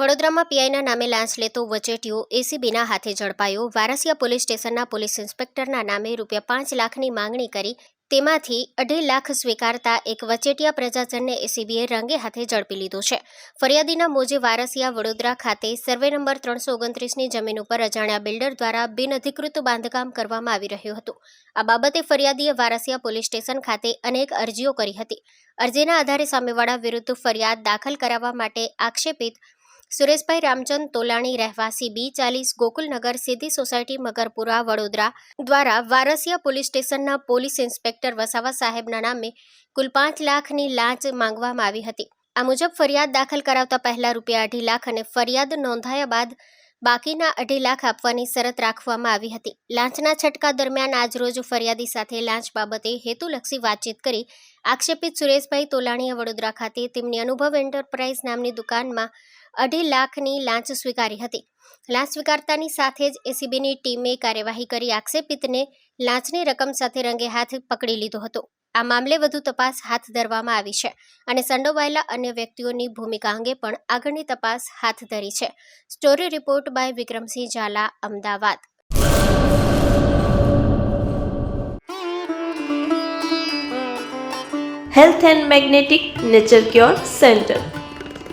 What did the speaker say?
વડોદરામાં પીઆઈના નામે લાંચ લેતો વચેટિયો એસીબીના હાથે ઝડપાયો. વારસિયા પોલીસ સ્ટેશનના પોલીસ ઇન્સ્પેક્ટરના નામે રૂપિયા પાંચ લાખની માંગણી કરી. તેમાંથી અઢી લાખ સ્વીકારતા એક વચેટિયા પ્રજાજનને એસીબીએ રંગે હાથે ઝડપી લીધો છે. ફરિયાદીના મોજે વારસિયા વડોદરા ખાતે સર્વે નંબર ત્રણસો ઓગણત્રીસની જમીન ઉપર અજાણ્યા બિલ્ડર દ્વારા બિનઅધિકૃત બાંધકામ કરવામાં આવી રહ્યું હતું. આ બાબતે ફરિયાદીએ વારસિયા પોલીસ સ્ટેશન ખાતે અનેક અરજીઓ કરી હતી. અરજીના આધારે સામેવાળા વિરુદ્ધ ફરિયાદ દાખલ કરાવવા માટે આક્ષેપિત સુરેશભાઈ રામચંદ તોલાણી રહેવાસી બી ચાલીસ, ગોકુલનગર સીધી સોસાયટી, મગરપુરા, વડોદરા દ્વારા વારસિયા પોલીસ સ્ટેશનના પોલીસ ઇન્સ્પેક્ટર વસાવા સાહેબના નામે કુલ પાંચ લાખની લાંચ માંગવામાં આવી હતી. આ મુજબ ફરિયાદ દાખલ કરાવતા પહેલા રૂપિયા અઢી લાખ અને ફરિયાદ નોંધાયા બાદ બાકીના અઢી લાખ આપવાની શરત રાખવામાં આવી હતી. લાંચના છટકા દરમિયાન આજરોજ ફરિયાદી સાથે લાંચ બાબતે હેતુલક્ષી વાતચીત કરી આક્ષેપિત સુરેશભાઈ તોલાણીએ વડોદરા ખાતે તેમની અનુભવ એન્ટરપ્રાઇઝ નામની દુકાનમાં અઢી લાખની લાંચ સ્વીકારી હતી. લાંચ સ્વીકારતાની સાથે જ એસીબીની ટીમે કાર્યવાહી કરી. આક્ષેપિતને લાંચની રકમ સાથે રંગે હાથ પકડી લીધો હતો. આ મામલે વધુ તપાસ હાથ ધરવામાં આવી છે અને સંડોવાયેલા અન્ય વ્યક્તિઓની ભૂમિકા અંગે પણ આગળની તપાસ હાથ ધરી છે. Story report by Vikramsinh Zala, Ahmedabad. Health and magnetic nature cure centre.